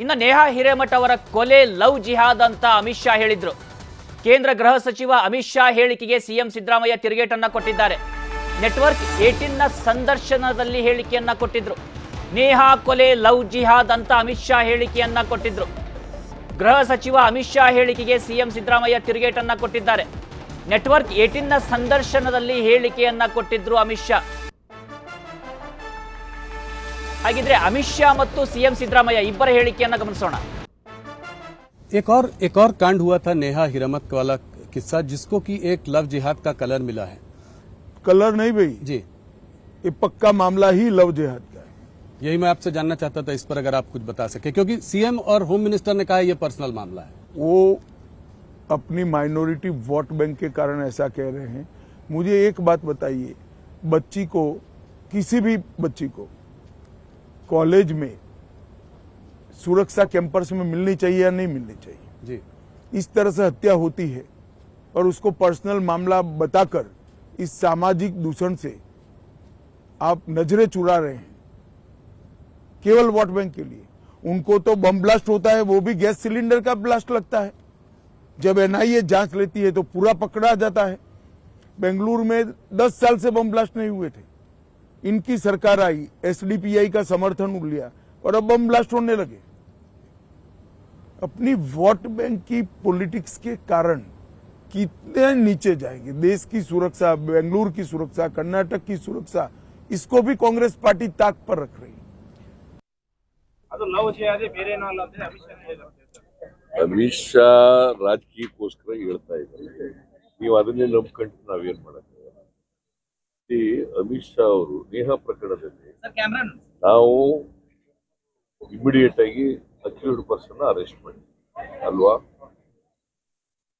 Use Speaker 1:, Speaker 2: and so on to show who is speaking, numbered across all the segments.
Speaker 1: ಇನ್ನು ನೇಹಾ ಹಿರೇಮಠ ಅವರ ಕೊಲೆ ಲವ್ ಜಿಹಾದ್ ಅಂತ ಅಮಿತ್ ಶಾ ಹೇಳಿದ್ರು. ಕೇಂದ್ರ ಗೃಹ ಸಚಿವ ಅಮಿತ್ ಶಾ ಹೇಳಿಕೆಗೆ ಸಿಎಂ ಸಿದ್ದರಾಮಯ್ಯ ತಿರುಗೇಟನ್ನ ಕೊಟ್ಟಿದ್ದಾರೆ. ನೆಟ್ವರ್ಕ್ ಏಟಿನ್ನ ಸಂದರ್ಶನದಲ್ಲಿ ಹೇಳಿಕೆಯನ್ನ ಕೊಟ್ಟಿದ್ರು. ನೇಹಾ ಕೊಲೆ ಲವ್ ಜಿಹಾದ್ ಅಂತ ಅಮಿತ್ ಶಾ ಹೇಳಿಕೆಯನ್ನ ಕೊಟ್ಟಿದ್ರು. ಗೃಹ ಸಚಿವ ಅಮಿತ್ ಶಾ ಹೇಳಿಕೆಗೆ ಸಿಎಂ ಸಿದ್ದರಾಮಯ್ಯ ತಿರುಗೇಟನ್ನ ಕೊಟ್ಟಿದ್ದಾರೆ. ನೆಟ್ವರ್ಕ್ ಏಟಿನ್ನ ಸಂದರ್ಶನದಲ್ಲಿ ಹೇಳಿಕೆಯನ್ನ ಕೊಟ್ಟಿದ್ರು ಅಮಿತ್ ಶಾ. ಹಾಗಿದ್ರೆ ಅಮಿತ್ ಶಾ ಮತ್ತು ಸಿಎಂ ಸಿದ್ದರಾಮಯ್ಯ ಇಬ್ಬರ ಹೇಳಿಕೆಯನ್ನ ಗಮನಿಸೋಣ
Speaker 2: एक और एक और कांड हुआ था नेहा हिरमत वाला किस्सा जिसको कि एक लव जिहाद का कलर मिला है
Speaker 3: कलर नहीं भाई
Speaker 2: जी
Speaker 3: ये पक्का मामला ही लव जिहाद का है
Speaker 2: यही मैं आपसे जानना चाहता था इस पर अगर आप कुछ बता सके क्योंकि सीएम और होम मिनिस्टर ने कहा ये पर्सनल मामला है
Speaker 3: वो अपनी माइनॉरिटी वोट बैंक के कारण ऐसा कह रहे हैं मुझे एक बात बताइए बच्ची को किसी भी बच्ची को कॉलेज में सुरक्षा कैंपस में मिलनी चाहिए या नहीं मिलनी चाहिए?
Speaker 2: जी।
Speaker 3: इस तरह से हत्या होती है और उसको पर्सनल मामला बताकर इस सामाजिक दूषण से आप नज़रें चुरा रहे हैं। केवल वोट बैंक के लिए। उनको तो बम ब्लास्ट होता है वो भी गैस सिलेंडर का ब्लास्ट लगता है। जब एनआईए जाँच लेती है तो पूरा पकड़ा जाता है। बेंगलुरु में 10 साल से बम ब्लास्ट नहीं हुए थे। इनकी सरकार आई एसडीपीआई का समर्थन लिया और अब बम ब्लास्ट होने लगे अपनी वोट बैंक की पॉलिटिक्स के कारण कितने नीचे जाएंगे देश की सुरक्षा बेंगलुरु की सुरक्षा कर्नाटक की सुरक्षा इसको भी कांग्रेस पार्टी ताक पर रख रही है
Speaker 4: ಅದು ಲವ್ ಜಿಹಾದಿ ಬೇರೆ ಏನೋ ಅಲ್ಲ ಅಂತ ಅಮಿತ್ ಶಾ ಹೇಳಿದ್ದಾರೆ
Speaker 5: ಅಮಿತ್ ಶಾ ರಾಜಕೀಯಕ್ಕೋಸ್ಕರ ಹೇಳ್ತಾ ಇದ್ದಾರೆ ನೀವು ಅದನ್ನೇ ನಂಬ್ಕೊಂಡು ನಾವೇನ್ ಮಾಡಕ್ಕಾಗಲ್ಲ ಈ ಅಮಿತ್ ಶಾ ಅವರು ನೇಹ ಪ್ರಕರಣದಲ್ಲಿ ನಾವು ಇಮಿಡಿಯೇಟ್ ಆಗಿ ಅಕ್ಯೂರ್ಡ್ ಪರ್ಸನ್ ಅರೆಸ್ಟ್ ಮಾಡಿ ಅಲ್ವಾ?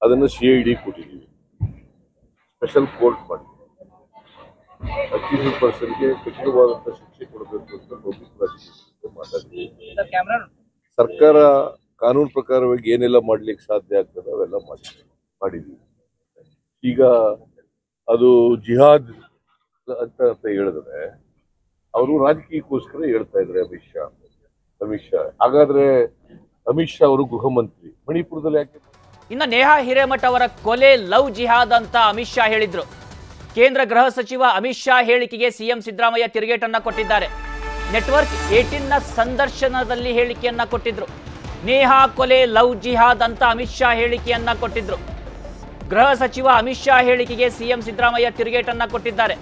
Speaker 5: ಅದನ್ನ ಸಿ ಐ ಡಿ ಕೊಟ್ಟಿದ್ದೀವಿ. ಸ್ಪೆಷಲ್ ಕೋರ್ಟ್ ಮಾಡಿ. ಅಕ್ಯೂರ್ಡ್ ಪರ್ಸನ್ಗೆ ಕಠಿಣವಾದಂಥ ಶಿಕ್ಷೆ ಕೊಡಬೇಕು ಅಂತ ನೋಟಿಸ್ ಮಾತಾಡಿದ್ದೀವಿ ಸರ್ಕಾರ ಕಾನೂನು ಪ್ರಕಾರವಾಗಿ ಏನೆಲ್ಲ ಮಾಡ್ಲಿಕ್ಕೆ ಸಾಧ್ಯ ಆಗ್ತದೆ ಅವೆಲ್ಲ ಮಾಡಿ ಮಾಡಿದ್ವಿ ಈಗ ಅದು ಜಿಹಾದ್ ಅಂತ ಅಂತ ಹೇಳಿದ್ರೆ ಅವರು ರಾಜಕೀಯಕ್ಕೋಸ್ಕರ ಹೇಳ್ತಾ ಇದ್ರೆ ಅಮಿತ್ ಶಾ ಅಮಿತ್ ಶಾ. ಹಾಗಾದ್ರೆ ಅಮಿತ್ ಶಾ ಅವರು ಗೃಹ ಮಂತ್ರಿ. ಮಣಿಪುರದಲ್ಲಿ ಯಾಕೆ?
Speaker 1: ಇನ್ನು ನೇಹಾ ಹಿರೇಮಠ ಅವರ ಕೊಲೆ ಲವ್ ಜಿಹಾದ್ ಅಂತ ಅಮಿತ್ ಶಾ ಹೇಳಿದ್ರು. ಕೇಂದ್ರ ಗೃಹ ಸಚಿವ ಅಮಿತ್ ಶಾ ಹೇಳಿಕೆಗೆ ಸಿಎಂ ಸಿದ್ದರಾಮಯ್ಯ ತಿರುಗೇಟನ್ನ ಕೊಟ್ಟಿದ್ದಾರೆ. ನೆಟ್ವರ್ಕ್ ಏಟಿನ್ನ ಸಂದರ್ಶನದಲ್ಲಿ ಹೇಳಿಕೆಯನ್ನ ಕೊಟ್ಟಿದ್ರು. ನೇಹಾ ಕೊಲೆ ಲವ್ ಜಿಹಾದ್ ಅಂತ ಅಮಿತ್ ಶಾ ಹೇಳಿಕೆಯನ್ನ ಕೊಟ್ಟಿದ್ರು. ಗೃಹ ಸಚಿವ ಅಮಿತ್ ಶಾ ಹೇಳಿಕೆಗೆ ಸಿಎಂ ಸಿದ್ದರಾಮಯ್ಯ ತಿರುಗೇಟನ್ನ ಕೊಟ್ಟಿದ್ದಾರೆ.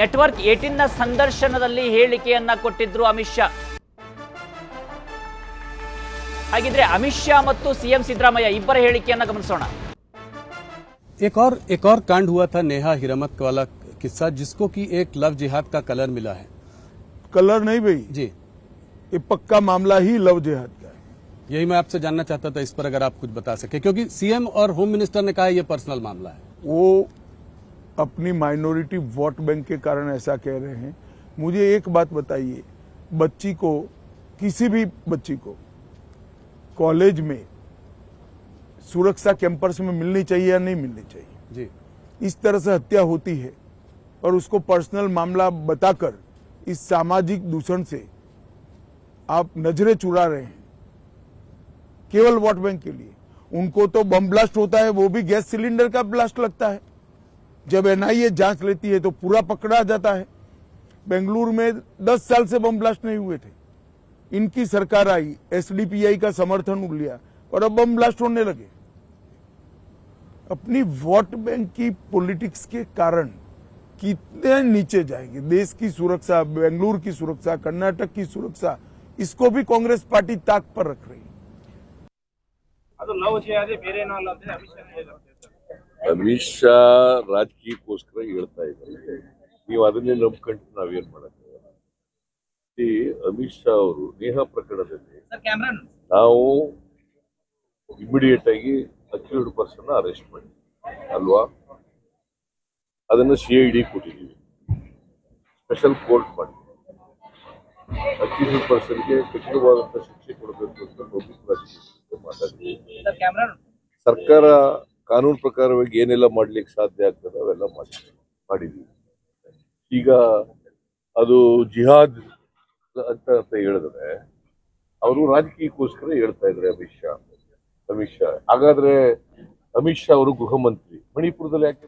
Speaker 1: ನೆಟ್ವರ್ಕ್ ಏಟಿನ್ನ ಸಂದರ್ಶನದಲ್ಲಿ ಹೇಳಿಕೆಯನ್ನ ಕೊಟ್ಟಿದ್ರು ಅಮಿತ್ ಶಾ ಹಾಗಿದ್ರೆ ಅಮಿತ್ ಶಾ ಮತ್ತು ಸಿಎಂ ಸಿದ್ದರಾಮಯ್ಯ ಇಬ್ಬರ ಹೇಳಿಕೆಯನ್ನ ಗಮನಿಸೋಣ
Speaker 2: एक और एक और कांड हुआ था नेहा हिरमत वाला किस्सा जिसको कि एक लव जिहाद का कलर मिला है
Speaker 3: कलर नहीं भाई
Speaker 2: जी
Speaker 3: ये पक्का मामला ही लव जिहाद का है
Speaker 2: यही मैं आपसे जानना चाहता था इस पर अगर आप कुछ बता सके क्योंकि सीएम और होम मिनिस्टर ने कहा ये पर्सनल मामला है
Speaker 3: वो अपनी माइनॉरिटी वोट बैंक के कारण ऐसा कह रहे हैं। मुझे एक बात बताइए बच्ची को किसी भी बच्ची को कॉलेज में सुरक्षा कैंपस में मिलनी चाहिए या नहीं मिलनी चाहिए?
Speaker 2: जी।
Speaker 3: इस तरह से हत्या होती है और उसको पर्सनल मामला बताकर इस सामाजिक दूषण से आप नज़रें चुरा रहे हैं केवल वोट बैंक के लिए। उनको तो बम ब्लास्ट होता है वो भी गैस सिलेंडर का ब्लास्ट लगता है। जब एनआईए जाँच लेती है तो पूरा पकड़ा जाता है। बेंगलुरु में 10 साल से बम ब्लास्ट नहीं हुए थे। इनकी सरकार आई, एसडीपीआई का समर्थन लिया और अब बम ब्लास्ट होने लगे। अपनी वोट बैंक की पॉलिटिक्स के कारण कितने नीचे जाएँगे? देश की सुरक्षा, बेंगलुरु की सुरक्षा, कर्नाटक की सुरक्षा, इसको भी कांग्रेस पार्टी ताक पर रख रही है।
Speaker 4: ಅಮಿತ್ ಶಾ
Speaker 5: ರಾಜಕೀಯಕ್ಕೋಸ್ಕರ ಹೇಳ್ತಾ ಇದ್ದಾರೆ. ನೀವು ಅದನ್ನೇ ನಂಬ್ಕೊಂಡು ನಾವೇನ್ ಮಾಡಕ್ಕೆ ಅಮಿತ್ ಶಾ ಅವರು ನೇಹಾ ಪ್ರಕರಣದಲ್ಲಿ ನಾವು ಇಮಿಡಿಯೇಟ್ ಆಗಿ ಅಕ್ಯೂರ್ಡ್ ಪರ್ಸನ್ ಅರೆಸ್ಟ್ ಮಾಡಿ ಅಲ್ವಾ? ಅದನ್ನ ಸಿ ಐ ಡಿ ಕೊಟ್ಟಿದ್ದೀವಿ. ಸ್ಪೆಷಲ್ ಕೋರ್ಟ್ ಮಾಡಿ ಅಕ್ಯೂರ್ಡ್ ಪರ್ಸನ್ಗೆ ಕಠಿಣವಾದಂಥ ಶಿಕ್ಷೆ ಕೊಡಬೇಕು ಅಂತ
Speaker 4: ಕ್ಯಾಮ್ರಾನ್.
Speaker 5: ಸರ್ಕಾರ ಕಾನೂನು ಪ್ರಕಾರವಾಗಿ ಏನೆಲ್ಲ ಮಾಡ್ಲಿಕ್ಕೆ ಸಾಧ್ಯ ಆಗ್ತದೆ ಅವೆಲ್ಲ ಮಾಡಿ ಮಾಡಿದ್ವಿ. ಈಗ ಅದು ಜಿಹಾದ್ ಅಂತ ಅಂತ ಹೇಳಿದ್ರೆ, ಅವರು ರಾಜಕೀಯಕ್ಕೋಸ್ಕರ ಹೇಳ್ತಾ ಇದ್ದಾರೆ ಅಮಿತ್ ಶಾ. ಅಮಿತ್ ಶಾ. ಹಾಗಾದ್ರೆ ಅಮಿತ್ ಶಾ ಅವರು ಗೃಹ ಮಂತ್ರಿ ಮಣಿಪುರದಲ್ಲಿ ಯಾಕೆ?